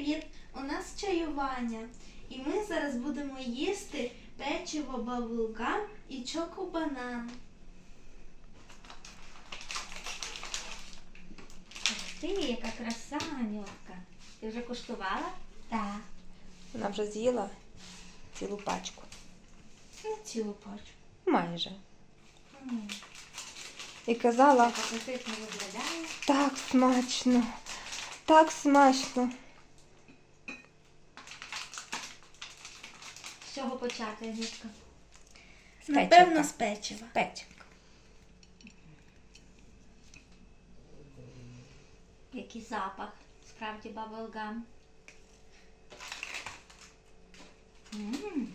привіт! У нас чаювання. І ми зараз будемо їсти печиво бабулгам і чокобанан. Ти, яка краса, Анютка. Ти вже куштувала? Так. Вона вже з'їла цілу пачку. Ну, цілу пачку. Майже. М. І казала, Так апетитно виглядає. так смачно, так смачно. Чого почати? З Напевно, з печива. Печивка. Який запах, справді баблгам. Мм,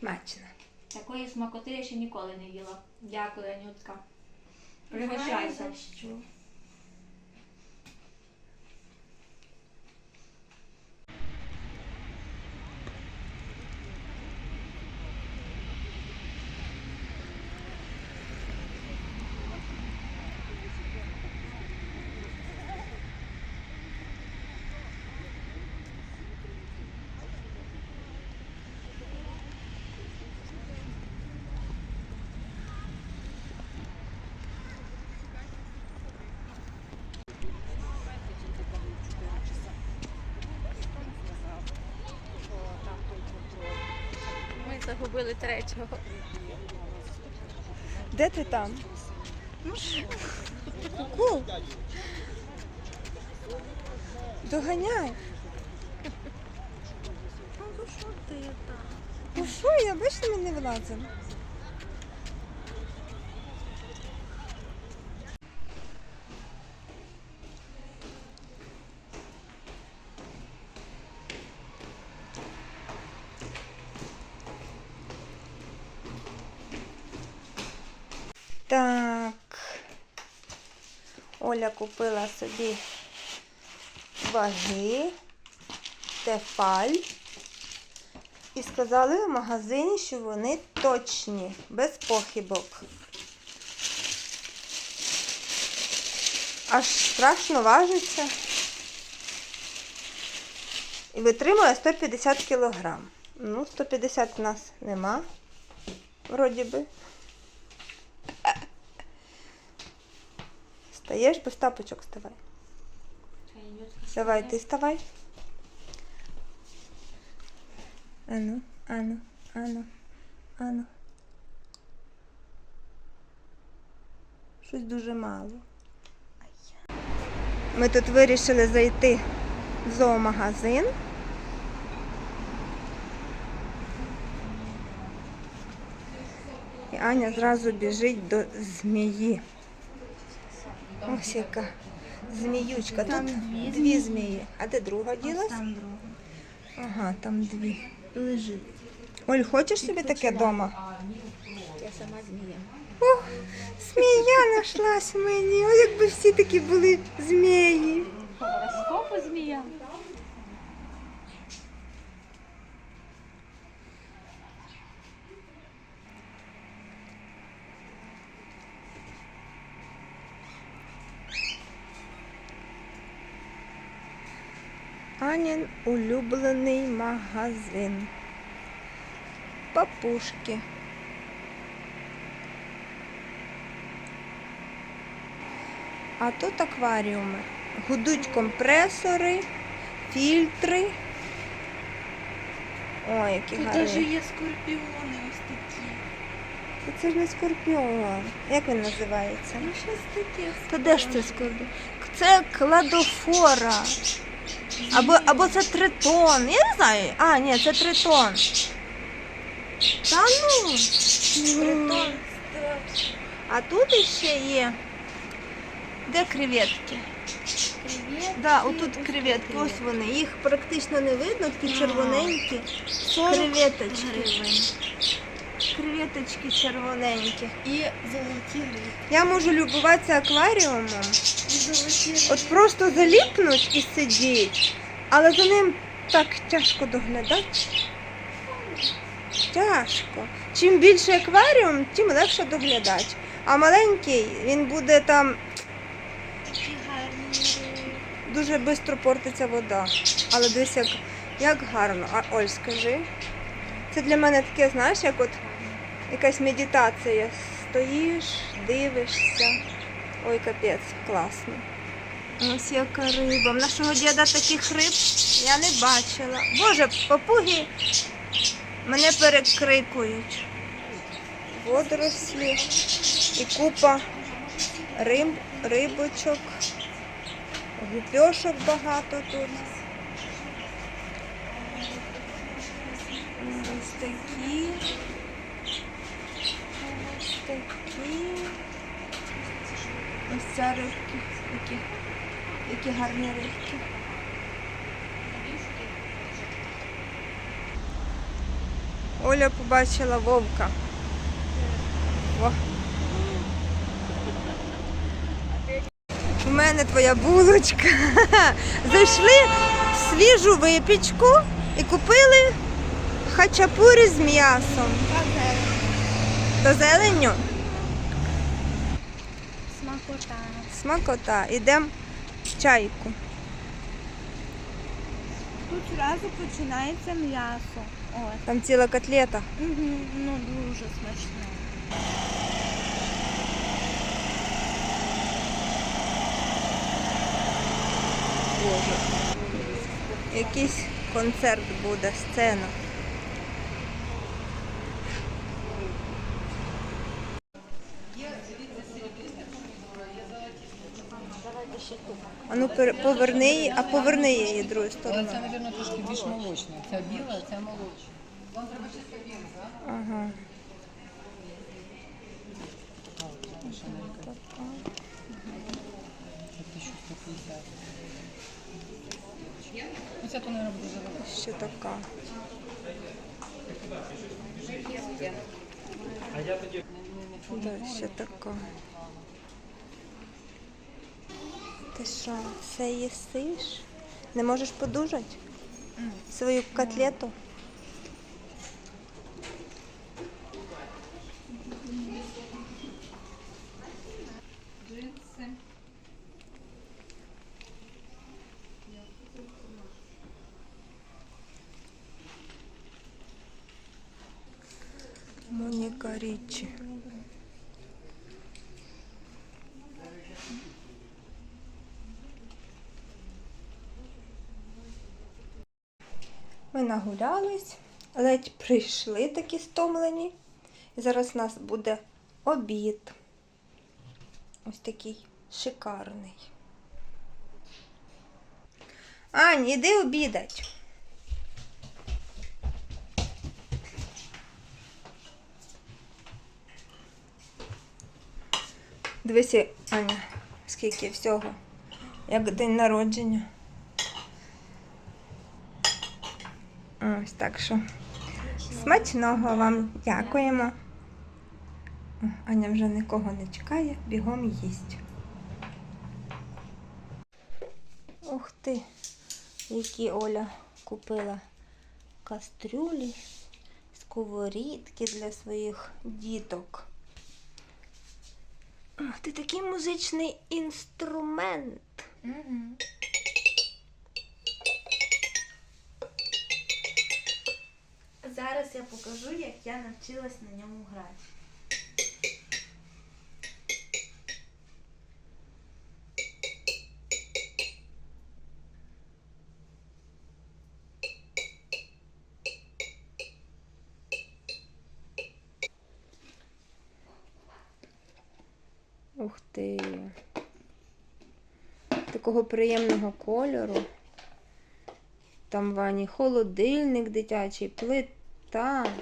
Смачно. такої смакоти я ще ніколи не їла. Дякую, Анютка. Пригощайся. що. Ми загубили третього. Де ти там? Ку. Доганяй. Ну, що ти там? Ну що я, бачите, ми не влазимо. Так. Оля купила собі ваги, тефаль. І сказали в магазині, що вони точні, без похибок. Аж страшно важиться. І витримує 150 кілограм. Ну, 150 в нас нема. Вроді би. Стаєш без тапочок ставай. Давай, ти ставай. Ану, ану, ану, ану. Щось дуже мало. Ми тут вирішили зайти в зоомагазин. І Аня зразу біжить до змії. Ось яка зміючка. Тут дві змії. А де друга ділась? Там друга. Ага, там дві. Лежить. Оль, хочеш собі таке вдома? Я сама змія. О, змія нашлась мені. О, якби всі такі були змії. Гороскопу змія. Анін улюблений магазин. Папушки. А тут акваріуми. Гудуть компресори, фільтри. Ой, які Тут гарні. навіть є скорпіони ось такі. Та Це ж не скорпіон. Як він називається? Ну, щось таке. Та де ж це скорпіон? Це кладофора. Або, або це тритон. Я не знаю. А, ні, це тритон. Та ну. Тритон. А тут іще є. Де креветки? Привіт. Да, отут креветки, ось вони. Їх практично не видно, такі червоненькі. Креветочки. Креветочки червоненькі. І золоті. Я можу любуватися акваріумом. От просто заліпнуть і сидіть, але за ним так тяжко доглядати. Тяжко. Чим більше акваріум, тим легше доглядати. А маленький він буде там дуже швидко портиться вода. Але дивись, як, як гарно. А Оль, скажи. Це для мене таке, знаєш, як от якась медитація. Стоїш, дивишся. Ой, капець, класно. Ось яка риба. В нашого діда таких риб я не бачила. Боже, папуги мене перекрикують. Водорослі і купа риб, рибочок, гупьошок багато тут. Ось такі. Ось такі. Ось ця рибки. Які, які гарні рибки. Оля побачила вовка. Во. У мене твоя булочка. Зайшли в свіжу випічку і купили хачапурі з м'ясом. Та зеленню. Смакота. Смакота. Ідемо в чайку. Тут одразу починається м'ясо. Ось. Там ціла котлета. Угу, ну дуже смачне. Боже. Якийсь концерт буде, сцена. А ну пере- поверни її, а поверни її другою Але стороною. це, мабуть, трошки більш молочне. Ця біла, ця молочна. Вам треба так? Ага. Шанелька. 1150. Оця то, мабуть, буде завелика. Ще така. Да, ще така. Ти що, все їсиш? Не можеш подужати? Свою котлету? Джинси. Моніка Річі. Ми нагулялись, ледь прийшли такі стомлені. І зараз у нас буде обід. Ось такий шикарний. Ань, іди обідать. Дивися, Аня, скільки всього. Як день народження. Ось так що. Смачного вам дякуємо. Аня вже нікого не чекає, бігом їсть. Ух ти, які Оля купила кастрюлі, сковорідки для своїх діток. О, Ти такий музичний інструмент. Угу. Зараз я покажу, як я навчилась на ньому грати. Ух ти. Такого приємного кольору. Там в Ані холодильник дитячий, плита.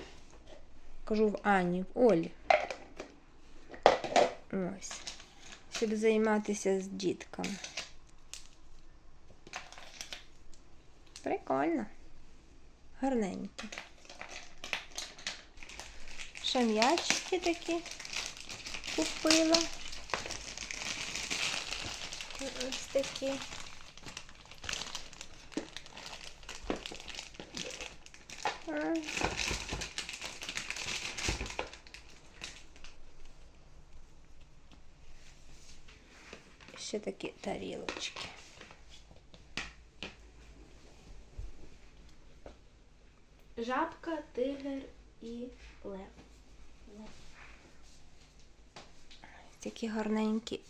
Кажу в Ані, в Олі. Ось. Щоб займатися з дітками. Прикольно. Гарненько. Ще м'ячики такі купила. Ось такі. Ще такі тарілочки. Жабка, тигр і лев. Такі гарненькі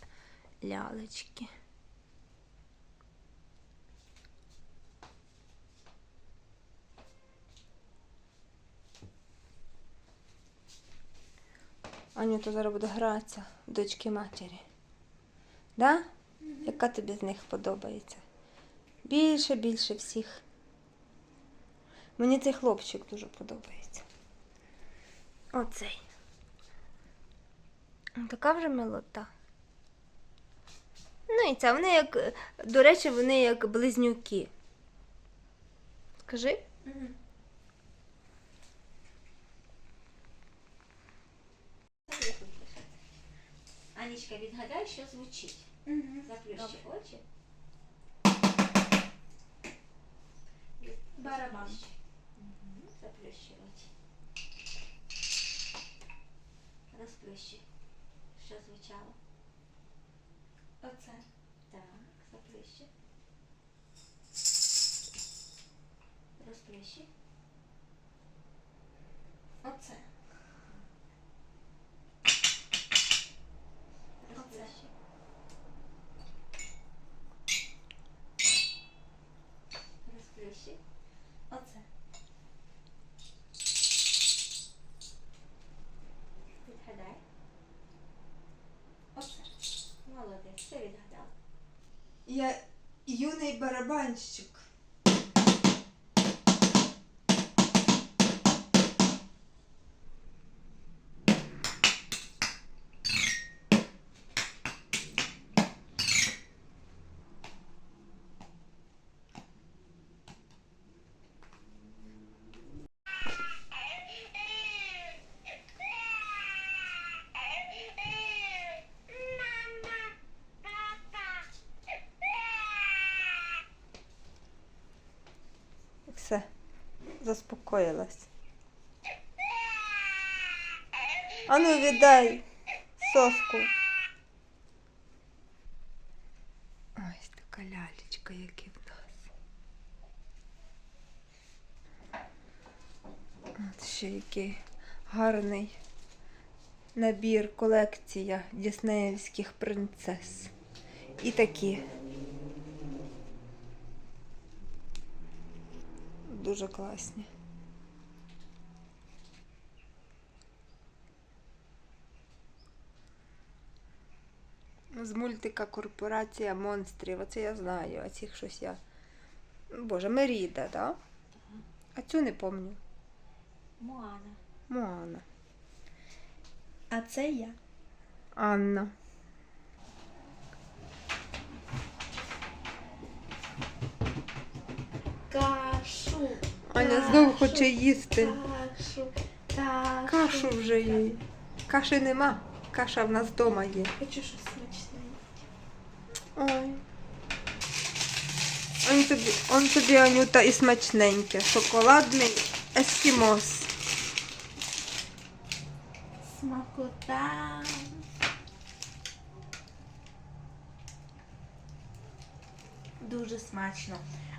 лялечки. Анюта зараз буде гратися, дочки матері. Да? Яка тобі з них подобається? Більше, більше всіх. Мені цей хлопчик дуже подобається. Оцей. Така вже милота. Ну і це вони як, до речі, вони як близнюки. Скажи? Анічка, відгадай, що звучить. Заплющи очі. Барабан. Заплющи очі. Розплющи. Що звучало? Оце. Так, заплющи. Розплющи. Оце. Розплющи. Розплющи. Оце. Відгадай. Оце. Молодець, все відгадав. Я юний барабанщик. Заспокоїлась. Ану, віддай соску. Ось така лялечка, як і в нас. От ще який гарний набір, колекція діснеївських принцес. І такі. Дуже класні. З мультика Корпорація монстрів. Оце я знаю, а цих щось я. Боже, Меріда, так? А цю не пам'ятаю. Моана. Моана. А це я. Анна. Кашу. Аня знов хоче їсти. Кашу. Кашу. Вже їй. Каші нема. Каша в нас вдома є. Хочу щось смачне. Ой. Он тобі, он тобі, Анюта, і смачненьке. Шоколадний ескімос. Смакота. Дуже смачно.